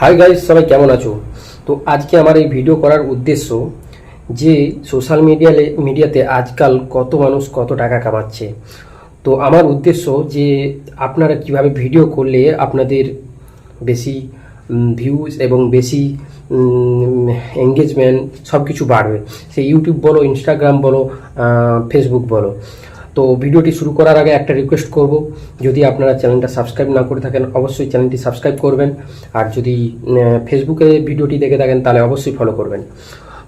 Hi guys সবাই কেমন আছো? তো আজকে আমার এই ভিডিও করার উদ্দেশ্য যে সোশ্যাল মিডিয়ালে মিডিয়াতে আজকাল কত মানুষ কত টাকা কামাচ্ছে। তো আমার উদ্দেশ্য যে আপনারা কীভাবে ভিডিও করলে আপনাদের বেশি ভিউজ এবং বেশি এঙ্গেজমেন্ট সব কিছু বাড়বে। সে ইউটিউব বলো ইনস্টাগ্রাম বলো ফেসবুক বলো। তো ভিডিওটি শুরু করার আগে একটা রিকোয়েস্ট করব, যদি আপনারা চ্যানেলটা সাবস্ক্রাইব না করে থাকেন, অবশ্যই চ্যানেলটি সাবস্ক্রাইব করবেন। আর যদি ফেসবুকে ভিডিওটি দেখে থাকেন, তাহলে অবশ্যই ফলো করবেন।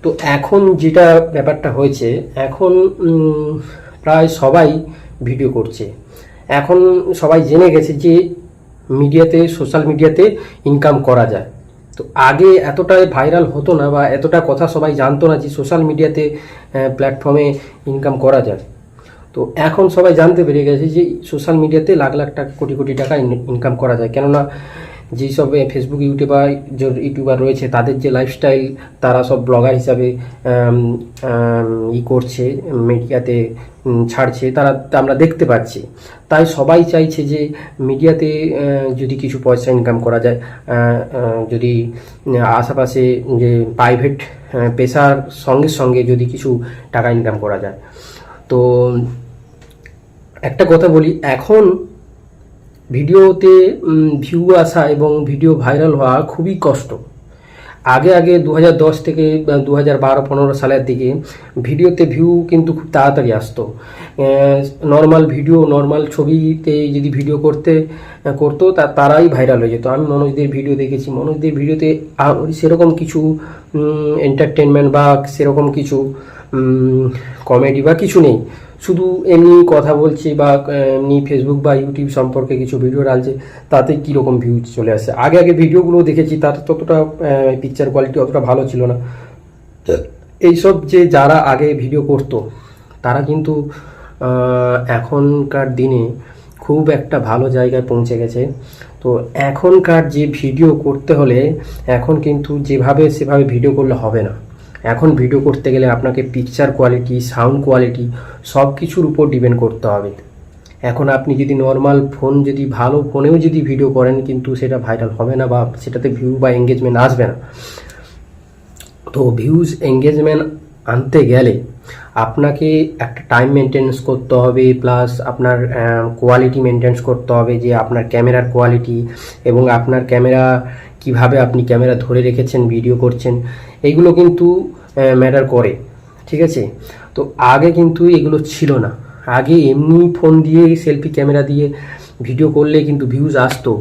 তো এখন যেটা ব্যাপারটা হয়েছে, এখন প্রায় সবাই ভিডিও করছে। এখন সবাই জেনে গেছে যে মিডিয়াতে সোশ্যাল মিডিয়াতে ইনকাম করা যায়। তো আগে এতটাই ভাইরাল হতো না বা এতটা কথা সবাই জানতো না যে সোশ্যাল মিডিয়াতে প্ল্যাটফর্মে ইনকাম করা যায়। তো এখন সবাই জানতে পেরে গেছে যে সোশ্যাল মিডিয়াতে লাখ লাখ টাকা কোটি কোটি টাকা ইনকাম করা যায়। কেননা যেই সব এ, ফেসবুক ইউটিউবার যে ইউটিউবার রয়েছে তাদের যে লাইফস্টাইল তারা সব ব্লগার হিসাবে ই করছে মিডিয়াতে ছাড়ছে তারা আমরা দেখতে পাচ্ছি। তাই সবাই চাইছে যে মিডিয়াতে যদি কিছু পয়সা ইনকাম করা যায় যদি আশেপাশে যে প্রাইভেট পেশার সঙ্গে সঙ্গে যদি কিছু টাকা ইনকাম করা যায়। তো একটা কথা বলি, এখন ভিডিওতে ভিউ আসা এবং ভিডিও ভাইরাল হওয়া খুবই কষ্ট। আগে আগে দু হাজার দশ থেকে দু হাজার বারো, পনেরো সালের দিকে ভিডিওতে ভিউ কিন্তু খুব তাড়াতাড়ি আসতো। নর্মাল ভিডিও নর্মাল ছবিতে যদি ভিডিও করতে, করতো, তা, তারাই ভাইরাল হয়ে যেত। আমি মনোজদের ভিডিও দেখেছি। মনোজদের ভিডিওতে সেরকম কিছু এন্টারটেনমেন্ট বা সেরকম কিছু কমেডি বা কিছু নেই। শুধু এমনি কথা বলছে বা এমনি ফেসবুক বা ইউটিউব সম্পর্কে কিছু ভিডিও ডালছে তাতে কীরকম ভিউজ চলে আসে? আগে আগে ভিডিওগুলো দেখেছি তাতে ততটা পিকচার কোয়ালিটি অতটা ভালো ছিল না। এইসব যে যারা আগে ভিডিও করতো তারা কিন্তু এখনকার দিনে খুব একটা ভালো জায়গায় পৌঁছে গেছে। তো এখনকার যে ভিডিও করতে হলে এখন কিন্তু যেভাবে সেভাবে ভিডিও করলে হবে না। এখন ভিডিও করতে গেলে আপনাকে পিকচার কোয়ালিটি সাউন্ড কোয়ালিটি সব কিছুর উপর ডিপেন্ড করতে হবে। এখন আপনি যদি নর্মাল ফোন যদি ভালো ফোনেও যদি ভিডিও করেন, কিন্তু সেটা ভাইরাল হবে না বা সেটাতে ভিউ বা এঙ্গেজমেন্ট আসবে না। তো ভিউজ এঙ্গেজমেন্ট আনতে গেলে আপনাকে একটা টাইম মেনটেন্স করতে হবে প্লাস আপনার কোয়ালিটি মেনটেন্স করতে হবে যে আপনার ক্যামেরার কোয়ালিটি এবং আপনার ক্যামেরা কীভাবে আপনি ক্যামেরা ধরে রেখেছেন ভিডিও করছেন এইগুলো কিন্তু ম্যাটার করে, ঠিক আছে? তো আগে কিন্তু এগুলো ছিল না। আগে এমনি ফোন দিয়ে সেলফি ক্যামেরা দিয়ে ভিডিও করলে কিন্তু ভিউজ আসতো।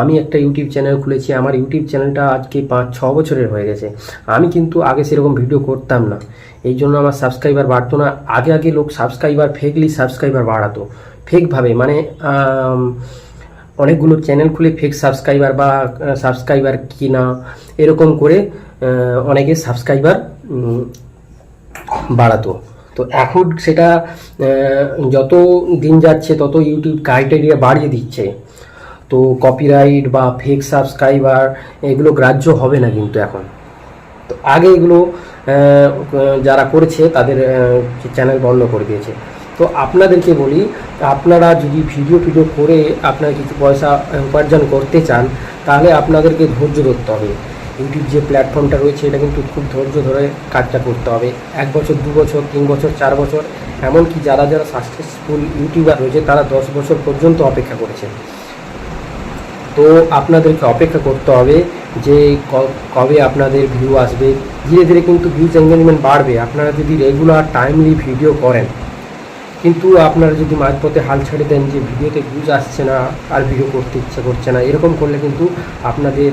আমি একটা ইউটিউব চ্যানেল খুলেছি, আমার ইউটিউব চ্যানেলটা আজকে পাঁচ, ছ বছরের হয়ে গেছে। আমি কিন্তু আগে সেরকম ভিডিও করতাম না। এই জন্য আমার সাবস্ক্রাইবার বাড়তো না। আগে আগে লোক সাবস্ক্রাইবার ফেকলি সাবস্ক্রাইবার বাড়াতো। ফেকভাবে মানে অনেকগুলো চ্যানেল খুলে ফেক সাবস্ক্রাইবার বা সাবস্ক্রাইবার কিনা, এরকম করে অনেকে সাবস্ক্রাইবার বাড়াতো। তো এখন সেটা যত দিন যাচ্ছে, তত ইউটিউব ক্রাইটেরিয়া বাড়িয়ে দিচ্ছে। তো কপিরাইট বা ফেক সাবস্ক্রাইবার এগুলো গ্রাহ্য হবে না কিন্তু এখন। তো আগে এগুলো যারা করেছে তাদের চ্যানেল বন্ধ করে দিয়েছে। তো আপনাদেরকে বলি, আপনারা যদি ভিডিও ফিডিও করে আপনারা কিছু পয়সা উপার্জন করতে চান, তাহলে আপনাদেরকে ধৈর্য ধরতে হবে। ইউটিউব যে প্ল্যাটফর্মটা রয়েছে, এটা কিন্তু খুব ধৈর্য ধরে কাজটা করতে হবে। এক বছর, দু বছর, তিন বছর, চার বছর, এমনকি যারা যারা সাকসেসফুল ইউটিউবার রয়েছে, তারা দশ বছর পর্যন্ত অপেক্ষা করেছে। তো আপনাদেরকে অপেক্ষা করতে হবে যে কবে আপনাদের ভিউ আসবে। ধীরে ধীরে কিন্তু ভিউজ এঙ্গেজমেন্ট বাড়বে। আপনারা যদি রেগুলার টাইমলি ভিডিও করেন, কিন্তু আপনারা যদি মাঝপথে হাল ছেড়ে দেন যে ভিডিওতে ভিউজ আসছে না, আর ভিডিও করতে ইচ্ছে করছে না, এরকম করলে কিন্তু আপনাদের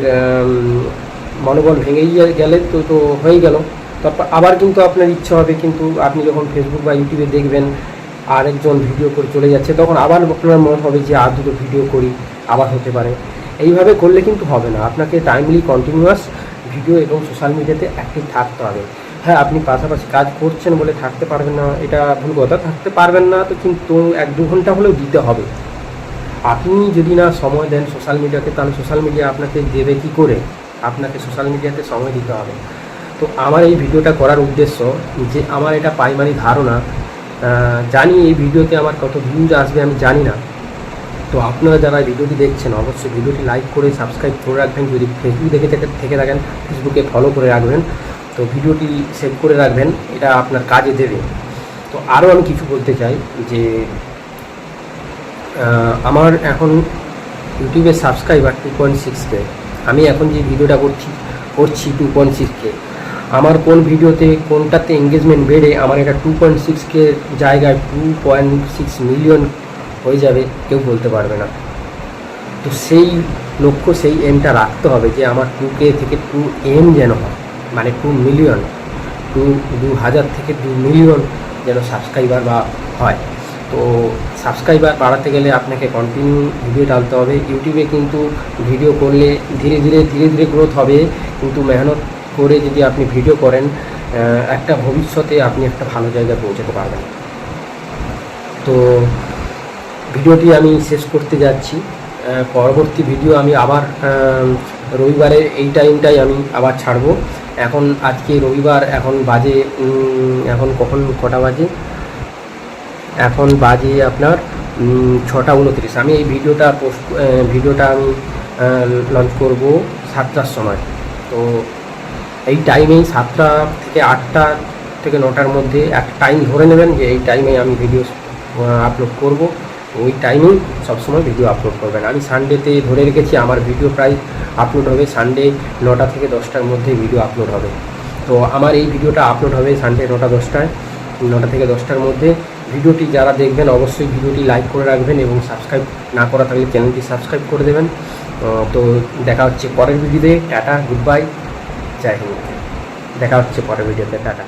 মনোবল ভেঙেই গেলে তো তো হয়ে গেল। তারপর আবার কিন্তু আপনার ইচ্ছা হবে, কিন্তু আপনি যখন ফেসবুক বা ইউটিউবে দেখবেন আরেকজন ভিডিও করে চলে যাচ্ছে, তখন আবার আপনার মনে হবে যে আর দুটো ভিডিও করি, আবার হতে পারে। এইভাবে করলে কিন্তু হবে না। আপনাকে টাইমলি কন্টিনিউয়াস ভিডিও এবং সোশ্যাল মিডিয়াতে অ্যাক্টিভ থাকতে হবে। হ্যাঁ আপনি পাশাপাশি কাজ করছেন বলে থাকতে পারবেন না, এটা ভুল কথা, থাকতে পারবেন না, তো কিন্তু এক দু ঘণ্টা হলেও দিতে হবে। আপনি যদি না সময় দেন সোশ্যাল মিডিয়াতে তাহলে সোশ্যাল মিডিয়া আপনাকে দেবে কি করে? আপনাকে সোশ্যাল মিডিয়াতে সময় দিতে হবে। তো আমার এই ভিডিওটা করার উদ্দেশ্য যে, আমার এটা প্রাইমারি ধারণা জানি এই ভিডিওতে আমার কত ভিউজ আসবে, আমি জানি না। তো আপনারা যারা ভিডিওটি দেখছেন, অবশ্যই ভিডিওটি লাইক করে সাবস্ক্রাইব করে রাখবেন। যদি ফেসবুক দেখে থেকে থেকে থাকেন ফেসবুকে ফলো করে রাখবেন। তো ভিডিওটি সেভ করে রাখবেন, এটা আপনার কাজে দেবে। তো আরও আমি কিছু বলতে চাই, যে আমার এখন ইউটিউবে subscriber two point six K আমি এখন যে ভিডিওটা করছি করছি টু পয়েন্ট সিক্স কে আমার কোন ভিডিওতে কোনটাতে এঙ্গেজমেন্ট বেড়ে আমার এটা টু পয়েন্ট সিক্স কে জায়গায় টু পয়েন্ট সিক্স মিলিয়ন হয়ে যাবে, কেউ বলতে পারবে না। তো সেই লক্ষ্য, সেই এমটা রাখতে হবে যে আমার টু কে থেকে টু এম যেন হয় মানে টু মিলিয়ন টু দু হাজার থেকে দু মিলিয়ন যেন সাবস্ক্রাইবার বা হয়। তো সাবস্ক্রাইবার বাড়াতে গেলে আপনাকে কন্টিনিউ ভিডিও ডালতে হবে। ইউটিউবে কিন্তু ভিডিও করলে ধীরে ধীরে ধীরে ধীরে গ্রোথ হবে, কিন্তু মেহনত করে যদি আপনি ভিডিও করেন একটা ভবিষ্যতে আপনি একটা ভালো জায়গায় পৌঁছাতে পারবেন। তো ভিডিওটি আমি শেষ করতে যাচ্ছি। পরবর্তী ভিডিও আমি আবার আহ, রবিবারে এই টাইমটাই আমি আবার ছাড়বো। এখন আজকে রবিবার এখন বাজে এখন কখন? কটা বাজে? এখন বাজে আপনার ছটা উনত্রিশ। আমি এই ভিডিওটা পোস্ট ভিডিওটা আমি লঞ্চ করব সাতটার সময়। তো এই টাইমেই সাতটা থেকে আটটা থেকে নটার মধ্যে এক টাইম ধরে নেবেন যে এই টাইমে আমি ভিডিও আপলোড করব। ওই টাইমেই সবসময় ভিডিও আপলোড করবেন। আমি সানডেতে ধরে রেখেছি, আমার ভিডিও প্রায় আপলোড হবে। সানডে নটা থেকে দশটার মধ্যে ভিডিও আপলোড হবে। তো আমার এই ভিডিওটা আপলোড হবে সানডে নটা দশটায়। নটা থেকে দশটার মধ্যে। ভিডিওটি যারা দেখবেন, অবশ্যই ভিডিওটি লাইক করে রাখবেন এবং সাবস্ক্রাইব না করা থাকলে চ্যানেলটি সাবস্ক্রাইব করে দেবেন। তো দেখা হচ্ছে পরের ভিডিওতে টাটা গুড বাই হিন্দ দেখা হচ্ছে পরের ভিডিওতে টাটা।